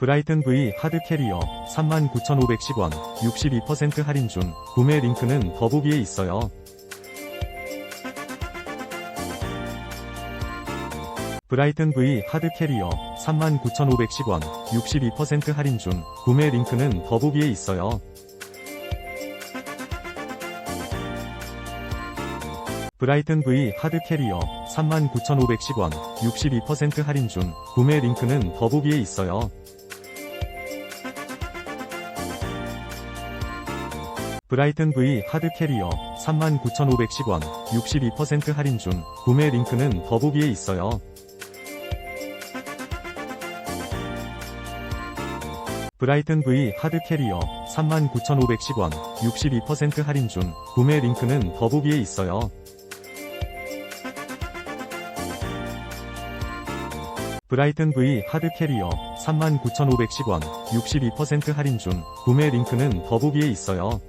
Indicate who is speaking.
Speaker 1: 브라이튼 V 하드 캐리어 39,510원 62% 할인 중 구매 링크는 더보기에 있어요. 브라이튼 V 하드 캐리어 39,510원 62% 할인 중 구매 링크는 더보기에 있어요. 브라이튼 V 하드 캐리어 39,510원 62% 할인 중 구매 링크는 더보기에 있어요. 브라이튼 V 하드 캐리어 39,510원 62% 할인 중 구매 링크는 더보기에 있어요. 브라이튼 V 하드 캐리어 39,510원 62% 할인 중 구매 링크는 더보기에 있어요. 브라이튼 V 하드 캐리어 39,510원 62% 할인 중 구매 링크는 더보기에 있어요.